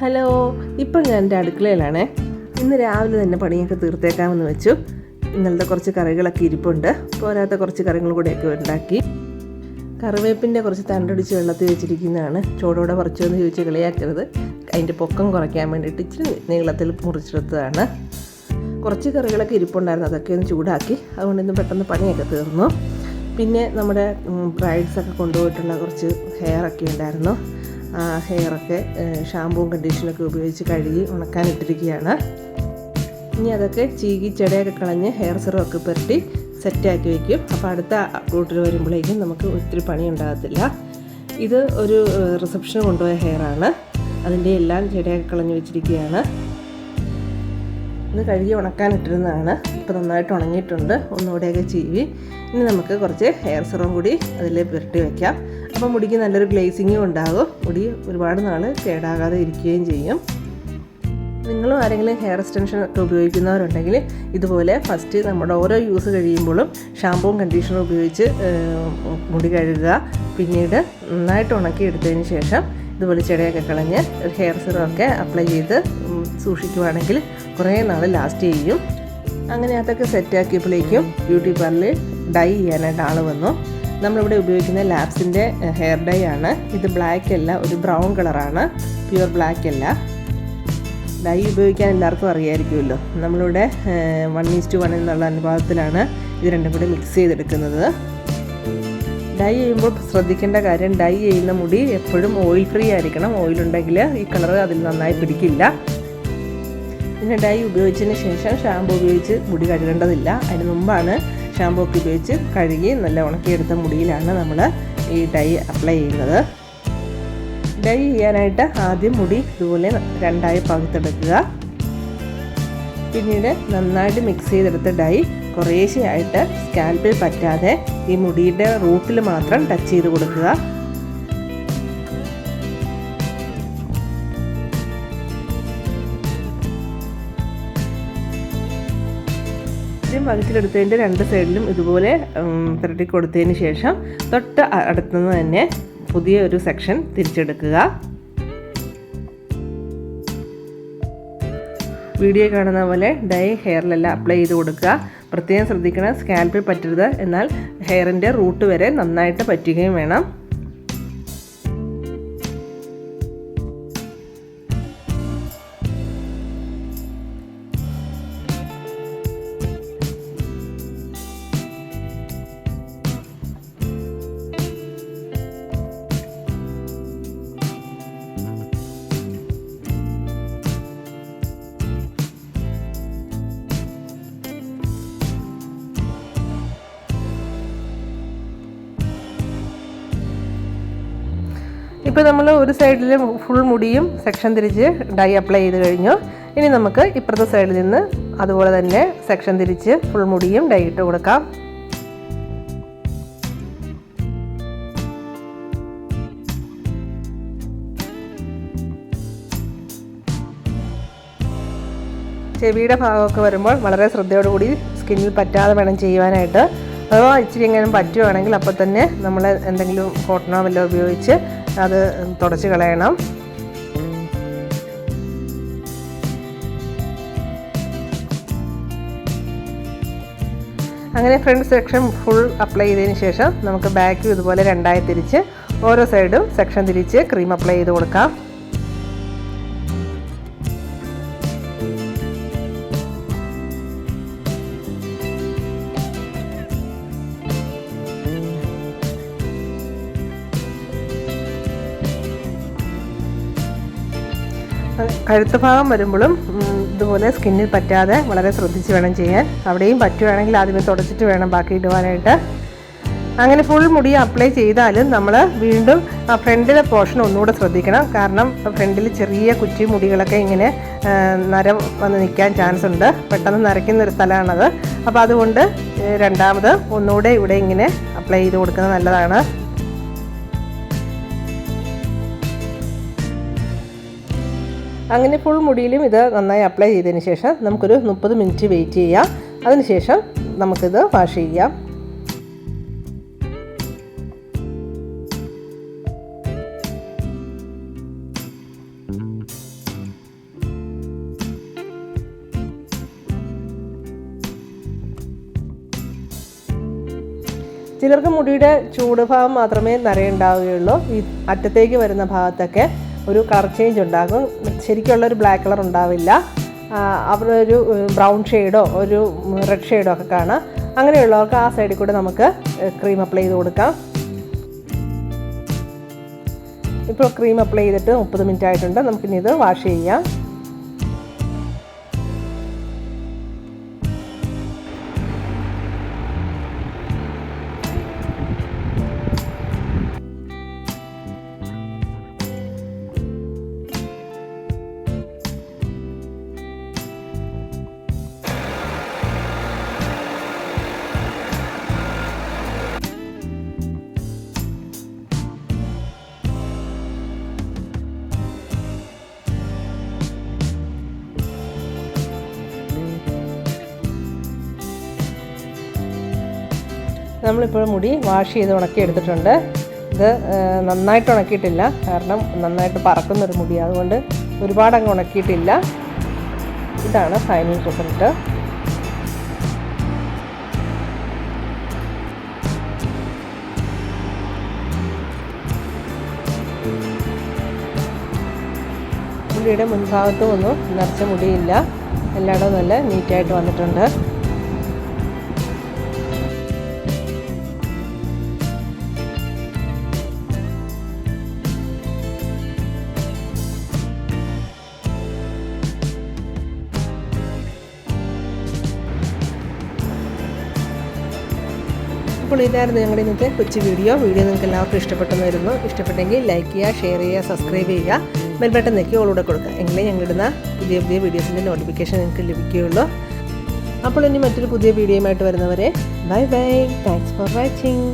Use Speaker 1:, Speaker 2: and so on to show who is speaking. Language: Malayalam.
Speaker 1: ഹലോ ഇപ്പം ഞാൻ എന്റെ അടുക്കളയിലാണേ. ഇന്ന് രാവിലെ തന്നെ പണിയൊക്കെ തീർത്തേക്കാമെന്ന് വെച്ചു. ഇന്നലത്തെ കുറച്ച് കറികളൊക്കെ ഇരിപ്പുണ്ട്. പോരാത്ത കുറച്ച് കറികൾ കൂടെയൊക്കെ ഉണ്ടാക്കി. കറിവേപ്പിന്റെ കുറച്ച് തണ്ടടിച്ച് വെള്ളത്തിൽ വെച്ചിരിക്കുന്നതാണ്. ചോടോടെ പറിച്ചോന്ന് ചോദിച്ച് കളിയാക്കരുത്. അതിന്റെ പൊക്കം കുറയ്ക്കാൻ വേണ്ടിയിട്ട് ഇച്ചിരി നീളത്തിൽ മുറിച്ചെടുത്തതാണ്. കുറച്ച് കറികളൊക്കെ ഇരിപ്പുണ്ടായിരുന്നു. അതൊക്കെ ഒന്ന് ചൂടാക്കി. അതുകൊണ്ട് ഇന്ന് പെട്ടെന്ന് പണിയൊക്കെ തീർന്നു. പിന്നെ നമ്മുടെ ബ്രൈഡ്സൊക്കെ കൊണ്ടുപോയിട്ടുള്ള കുറച്ച് ഹെയറൊക്കെ ഉണ്ടായിരുന്നു. ഹെയറൊക്കെ ഷാമ്പൂവും കണ്ടീഷനൊക്കെ ഉപയോഗിച്ച് കഴുകി ഉണക്കാൻ ഇട്ടിരിക്കുകയാണ്. ഇനി അതൊക്കെ ചീകി ചെടയൊക്കെ കളഞ്ഞ് ഹെയർ സിറം ഒക്കെ പുരട്ടി സെറ്റാക്കി വയ്ക്കും അപ്പോൾ അടുത്ത റൂട്ടിൽ വരുമ്പോഴേക്കും നമുക്ക് ഒത്തിരി പണി ഉണ്ടാകത്തില്ല ഇത് ഒരു റിസപ്ഷന് കൊണ്ടുപോയ ഹെയറാണ് അതിന്റെ എല്ലാം ചെടയൊക്കെ കളഞ്ഞ് വെച്ചിരിക്കുകയാണ്. ഇത് കഴുകി ഉണക്കാൻ ഇട്ടിരുന്നതാണ്. ഇപ്പോൾ നന്നായിട്ട് ഉണങ്ങിയിട്ടുണ്ട്. ഒന്നുകൂടെയൊക്കെ ചീവി. ഇനി നമുക്ക് കുറച്ച് ഹെയർ സിറം കൂടി അതിൽ പുരട്ടി വയ്ക്കാം അപ്പോൾ മുടിക്ക് നല്ലൊരു ഗ്ലേസിങ്ങും ഉണ്ടാകും. മുടി ഒരുപാട് നാൾ കേടാകാതെ ഇരിക്കുകയും ചെയ്യും. നിങ്ങളും ആരെങ്കിലും ഹെയർ എക്സ്റ്റൻഷൻ ഒക്കെ ഉപയോഗിക്കുന്നവരുണ്ടെങ്കിൽ ഇതുപോലെ ഫസ്റ്റ് നമ്മുടെ ഓരോ യൂസ് കഴിയുമ്പോഴും ഷാമ്പൂവും കണ്ടീഷണറും ഉപയോഗിച്ച് മുടി കഴുകുക. പിന്നീട് നന്നായിട്ട് ഉണക്കി എടുത്തതിന് ശേഷം ഇതുപോലെ ചെടിയൊക്കെ കളഞ്ഞ് ഹെയർ സിറമൊക്കെ അപ്ലൈ ചെയ്ത് സൂക്ഷിക്കുവാണെങ്കിൽ കുറേ നാൾ ലാസ്റ്റ് ചെയ്യും. അങ്ങനെ അതൊക്കെ സെറ്റാക്കിയപ്പോഴേക്കും ബ്യൂട്ടി പാർലറിൽ ഡൈ ചെയ്യാനായിട്ട് ആൾ വന്നു. നമ്മളിവിടെ ഉപയോഗിക്കുന്ന ലാബ്സിന്റെ ഹെയർ ഡൈ ആണ്. ഇത് ബ്ലാക്ക് അല്ല ഒരു ബ്രൗൺ കളറാണ്. പ്യുവർ ബ്ലാക്ക് അല്ല. ഡൈ ഉപയോഗിക്കാൻ എല്ലാവർക്കും അറിയാമായിരിക്കുമല്ലോ നമ്മളിവിടെ വൺ ഈസ് ടു വൺ എന്നുള്ള അനുപാതത്തിലാണ് ഇത് രണ്ടും കൂടി മിക്സ് ചെയ്തെടുക്കുന്നത്. ഡൈ ചെയ്യുമ്പോൾ ശ്രദ്ധിക്കേണ്ട കാര്യം ഡൈ ചെയ്യുന്ന മുടി എപ്പോഴും ഓയിൽ ഫ്രീ ആയിരിക്കണം. ഓയിലുണ്ടെങ്കിൽ ഈ കളർ അതിൽ നന്നായി പിടിക്കില്ല. പിന്നെ ഡൈ ഉപയോഗിച്ചതിന് ശേഷം ഷാമ്പു ഉപയോഗിച്ച് മുടി കഴുകേണ്ടതില്ല. അതിന് മുമ്പാണ് ഷാമ്പു ഒക്കെ ഉപയോഗിച്ച് കഴുകി നല്ല ഉണക്കിയെടുത്ത മുടിയിലാണ് നമ്മൾ ഈ ഡൈ അപ്ലൈ ചെയ്യുന്നത്. ഡൈ ചെയ്യാനായിട്ട് ആദ്യം മുടി ഇതുപോലെ രണ്ടായി പകുത്തെടുക്കുക. പിന്നീട് നന്നായിട്ട് മിക്സ് ചെയ്തെടുത്ത ഡൈ കുറേശ്ശെയായിട്ട് സ്കാൽപ്പിൽ പറ്റാതെ ഈ മുടിയുടെ റൂട്ടിൽ മാത്രം ടച്ച് ചെയ്ത് കൊടുക്കുക. ആദ്യം വകത്തിലെടുത്തതിന്റെ രണ്ട് സൈഡിലും ഇതുപോലെ പുരട്ടി കൊടുത്തതിന് ശേഷം തൊട്ട് അടുത്തുനിന്ന് തന്നെ പുതിയ ഒരു സെക്ഷൻ തിരിച്ചെടുക്കുക. വീഡിയോ കാണുന്ന പോലെ ഡൈ ഹെയറിലെല്ലാം അപ്ലൈ ചെയ്ത് കൊടുക്കുക. പ്രത്യേകം ശ്രദ്ധിക്കണം സ്കാൽപ്പിൽ പറ്റരുത് എന്നാൽ ഹെയറിന്റെ റൂട്ട് വരെ നന്നായിട്ട് പറ്റുകയും വേണം. ഇപ്പോൾ നമ്മൾ ഒരു സൈഡിൽ ഫുൾ മുടിയും സെക്ഷൻ തിരിച്ച് ഡൈ അപ്ലൈ ചെയ്ത് കഴിഞ്ഞു. ഇനി നമുക്ക് ഇപ്പുറത്തെ സൈഡിൽ നിന്ന് അതുപോലെ തന്നെ സെക്ഷൻ തിരിച്ച് ഫുൾ മുടിയും ഡൈ ഇട്ട് കൊടുക്കാം. ചെവിയുടെ ഭാഗമൊക്കെ വരുമ്പോൾ വളരെ ശ്രദ്ധയോടുകൂടി സ്കിന്നിൽ പറ്റാതെ വേണം ചെയ്യുവാനായിട്ട്. അഥവാ ഇച്ചിരി എങ്ങനെ പറ്റുവാണെങ്കിൽ അപ്പോൾ തന്നെ നമ്മൾ എന്തെങ്കിലും കോട്ടണോ വല്ലോ ഉപയോഗിച്ച് അത് തുടച്ച് കളയണം. അങ്ങനെ ഫ്രണ്ട് സെക്ഷൻ ഫുൾ അപ്ലൈ ചെയ്തതിന് ശേഷം നമുക്ക് ബാക്കും ഇതുപോലെ രണ്ടായി തിരിച്ച് ഓരോ സൈഡും സെക്ഷൻ തിരിച്ച് ക്രീം അപ്ലൈ ചെയ്ത് കൊടുക്കാം. കഴുത്ത് ഭാഗം വരുമ്പോഴും ഇതുപോലെ സ്കിന്നിൽ പറ്റാതെ വളരെ ശ്രദ്ധിച്ച് വേണം ചെയ്യാൻ. അവിടെയും പറ്റുവാണെങ്കിൽ ആദ്യമേ തുടച്ചിട്ട് വേണം ബാക്കി ഇടുവാനായിട്ട്. അങ്ങനെ ഫുൾ മുടി അപ്ലൈ ചെയ്താലും നമ്മൾ വീണ്ടും ഫ്രണ്ടിലെ പോർഷൻ ഒന്നുകൂടെ ശ്രദ്ധിക്കണം. കാരണം ഫ്രണ്ടിൽ ചെറിയ കുറ്റി മുടികളൊക്കെ ഇങ്ങനെ നരം വന്ന് നിൽക്കാൻ ചാൻസ് ഉണ്ട്. പെട്ടെന്ന് നരയ്ക്കുന്ന ഒരു സ്ഥലമാണത്. അപ്പോൾ അതുകൊണ്ട് രണ്ടാമത് ഒന്നുകൂടെ ഇവിടെ ഇങ്ങനെ അപ്ലൈ ചെയ്ത് കൊടുക്കുന്നത് നല്ലതാണ്. അങ്ങനെ ഫുൾ മുടിയിലും ഇത് നന്നായി അപ്ലൈ ചെയ്തതിന് ശേഷം നമുക്കൊരു മുപ്പത് മിനിറ്റ് വെയിറ്റ് ചെയ്യാം. അതിനുശേഷം നമുക്കിത് വാഷ് ചെയ്യാം. ചിലർക്ക് മുടിയുടെ ചൂട് ഭാഗം മാത്രമേ നിറയുണ്ടാവുകയുള്ളൂ. ഈ അറ്റത്തേക്ക് വരുന്ന ഭാഗത്തൊക്കെ ഒരു കളർ ചേഞ്ച് ഉണ്ടാകും. ശരിക്കുള്ളൊരു ബ്ലാക്ക് കളർ ഉണ്ടാവില്ല. അവർ ഒരു ബ്രൗൺ ഷെയ്ഡോ ഒരു റെഡ് ഷെയ്ഡോ ഒക്കെ കാണാം. അങ്ങനെയുള്ളവർക്ക് ആ സൈഡിൽ കൂടെ നമുക്ക് ക്രീം അപ്ലൈ ചെയ്ത് കൊടുക്കാം. ഇപ്പോൾ ക്രീം അപ്ലൈ ചെയ്തിട്ട് മുപ്പത് മിനിറ്റ് ആയിട്ടുണ്ട്. നമുക്കിനി ഇത് വാഷ് ചെയ്യാം. നമ്മളിപ്പോൾ മുടി വാഷ് ചെയ്ത് ഉണക്കി എടുത്തിട്ടുണ്ട്. ഇത് നന്നായിട്ട് ഉണക്കിയിട്ടില്ല. കാരണം നന്നായിട്ട് പറക്കുന്നൊരു മുടി. അതുകൊണ്ട് ഒരുപാട് അങ്ങ് ഉണക്കിയിട്ടില്ല. ഇതാണ് ഫൈനൽ റിസൾട്ട് മുടിയുടെ മുൻഭാഗത്തും ഒന്നും നിറച്ച മുടിയില്ല. എല്ലായിടവും നല്ല നീറ്റായിട്ട് വന്നിട്ടുണ്ട്. അപ്പോൾ ഇതായിരുന്നു ഞങ്ങളുടെ ഇന്നത്തെ കൊച്ചു വീഡിയോ. വീഡിയോ നിങ്ങൾക്ക് എല്ലാവർക്കും ഇഷ്ടപ്പെട്ടെന്ന് വരുന്നു. ഇഷ്ടപ്പെട്ടെങ്കിൽ ലൈക്ക് ചെയ്യുക ഷെയർ ചെയ്യുക സബ്സ്ക്രൈബ് ചെയ്യുക. ബെൽ ബട്ടൺ ഓളൂടെ കൊടുക്കുക. എങ്കിലേ ഞങ്ങളിടുന്ന പുതിയ പുതിയ വീഡിയോസിന്റെ നോട്ടിഫിക്കേഷൻ നിങ്ങൾക്ക് ലഭിക്കുകയുള്ളൂ. അപ്പോൾ ഇനി മറ്റൊരു പുതിയ വീഡിയോയുമായിട്ട് വരുന്നവരെ bye bye thanks for watching